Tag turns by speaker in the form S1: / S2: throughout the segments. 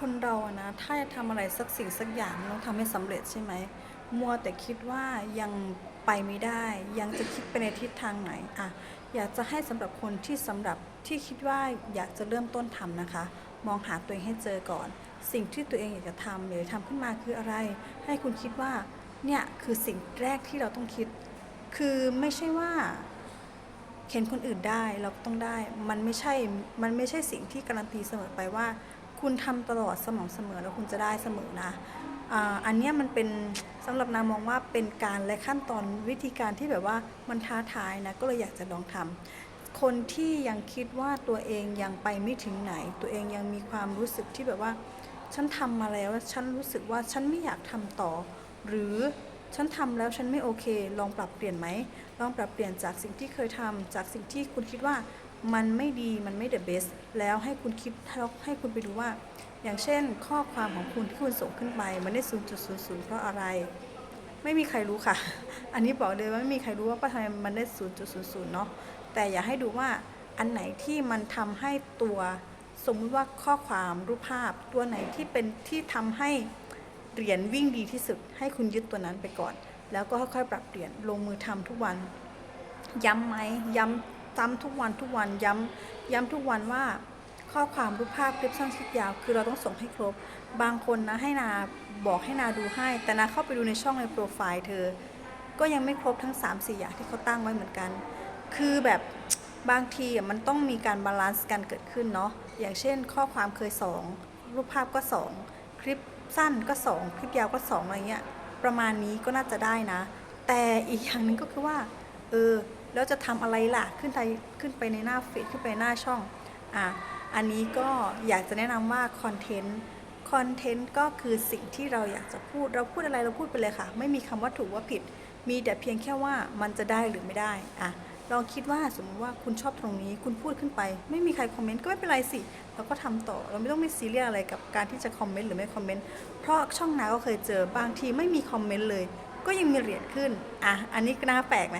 S1: คนเราอะนะ ถ้าจะทำอะไรสักสิ่งสักอย่างมันต้องทำให้สำเร็จใช่ไหม มัวแต่คิดว่ายังไปไม่ได้ ยังจะคิดไปในทิศทางไหนอะอยากจะให้สำหรับคนที่สำหรับที่คิดว่าอยากจะเริ่มต้นทำนะคะ มองหาตัวเองให้เจอก่อน สิ่งที่ตัวเองอยากจะทำอยากจะทำขึ้นมาคืออะไร ให้คุณคิดว่าเนี่ยคือสิ่งแรกที่เราต้องคิด คือไม่ใช่ว่าเห็นคนอื่นได้เราก็ต้องได้ มันไม่ใช่ มันไม่ใช่สิ่งที่การันตีเสมอไปว่า คุณทำตลอดสม่ำเสมอแล้วคุณจะได้เสมอนะอันนี้มันเป็นสำหรับนามองว่าเป็นการและขั้นตอนวิธีการที่แบบว่ามันท้าทายนะก็เลยอยากจะลองทำคนที่ยังคิดว่าตัวเองยังไปไม่ถึงไหน ตัวเองยังมีความรู้สึกที่แบบว่า ฉันทำมาแล้วฉันรู้สึกว่าฉันไม่อยากทำต่อ หรือฉันทำแล้วฉันไม่โอเค ลองปรับเปลี่ยนไหมลองปรับเปลี่ยนจากสิ่งที่เคยทำจากสิ่งที่คุณคิดว่า มันไม่ดีมันไม่เดอะเบสแล้วให้คุณคิดให้คุณไปดูว่า อย่างเช่น ข้อความของคุณที่คุณส่งขึ้นไป มันได้ 0.00 เพราะอะไร ไม่มีใครรู้ค่ะ อันนี้บอกเลยว่าไม่มีใครรู้ว่าทำไมมันได้ 0.00 เนาะแต่อย่าให้ดูว่าอันไหนที่มันทำให้ตัวสมมุติว่าข้อความรูปภาพตัวไหนที่เป็นที่ทำให้เหรียญวิ่งดีที่สุด ให้คุณยึดตัวนั้นไปก่อน แล้วก็ค่อยๆปรับเปลี่ยนลงมือทำทุกวัน ย้ำไหมย้ำ ซ้ำทุกวันทุกวันย้ำย้ำทุกวันว่า ข้อความรูปภาพคลิปสั้นคลิปยาว คือเราต้องส่งให้ครบ บางคนนะให้นาบอกให้นาดูให้ แต่นาเข้าไปดูในช่องในโปรไฟล์เธอ ก็ยังไม่ครบทั้ง 3 4 อย่างที่เขาตั้งไว้เหมือนกัน คือแบบบางทีมันต้องมีการบาลานซ์กันเกิดขึ้นเนาะ อย่างเช่น ข้อความเคย 2 รูปภาพก็ 2 คลิปสั้นก็ 2 คลิปยาวก็2อะไรเงี้ย ประมาณนี้ก็น่าจะได้นะ แต่อีกอย่างหนึ่งก็คือว่า เออ แล้วจะทำอะไรล่ะขึ้นไปขึ้นไปในหน้าเฟีดขึ้นไปหน้าช่องอะอันนี้ก็อยากจะแนะนำว่าคอนเทนต์คอนเทนต์ก็คือสิ่งที่เราอยากจะพูดเราพูดอะไรเราพูดไปเลยค่ะ ไม่มีคำว่าถูกว่าผิด มีแต่เพียงแค่ว่ามันจะได้หรือไม่ได้อะลองคิดว่าสมมติว่าคุณชอบตรงนี้คุณพูดขึ้นไป ไม่มีใครคอมเมนต์ก็ไม่เป็นไรสิเราก็ทำต่อเราไม่ต้องไม่ซีเรียสอะไรกับการที่จะคอมเมนต์หรือไม่คอมเมนต์เพราะช่องนาก็เคยเจอบางทีไม่มีคอมเมนต์เลย ก็ยังมีเหรียญขึ้นอะอันนี้ก็น่าแปลกไหม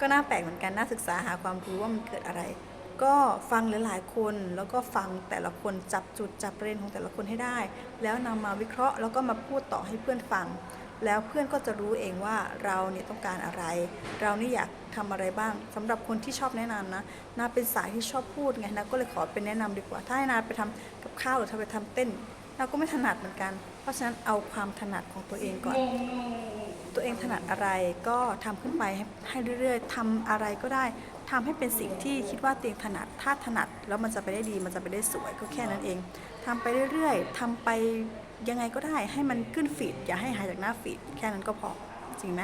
S1: ก็น่าแปลกเหมือนกันน่าศึกษาหาความรู้ว่ามันเกิดอะไร ก็ฟังหลายๆคนแล้วก็ฟังแต่ละคนจับจุดจับประเด็นของแต่ละคนให้ได้ แล้วนำมาวิเคราะห์แล้วก็มาพูดต่อให้เพื่อนฟัง แล้วเพื่อนก็จะรู้เองว่าเราเนี่ยต้องการอะไร เรานี่อยากทำอะไรบ้างสำหรับคนที่ชอบแนะนำนะนาเป็นสายที่ชอบพูดไงนะก็เลยขอเป็นแนะนำดีกว่า ถ้าให้นาไปทำกับข้าวหรือทำไปทำเต้นนาก็ไม่ถนัดเหมือนกัน เพราะฉะนั้นเอาความถนัดของตัวเองก่อน ตัวเองถนัดอะไรก็ทำขึ้นไปให้ให้เรื่อยๆทำอะไรก็ได้ทำให้เป็นสิ่งที่คิดว่าตัวเองถนัดถ้าถนัดแล้วมันจะไปได้ดีมันจะไปได้สวยก็แค่นั้นเองทำไปเรื่อยๆทำไปยังไงก็ได้ให้มันขึ้นฟีดอย่าให้หายจากหน้าฟีดแค่นั้นก็พอจริงไหม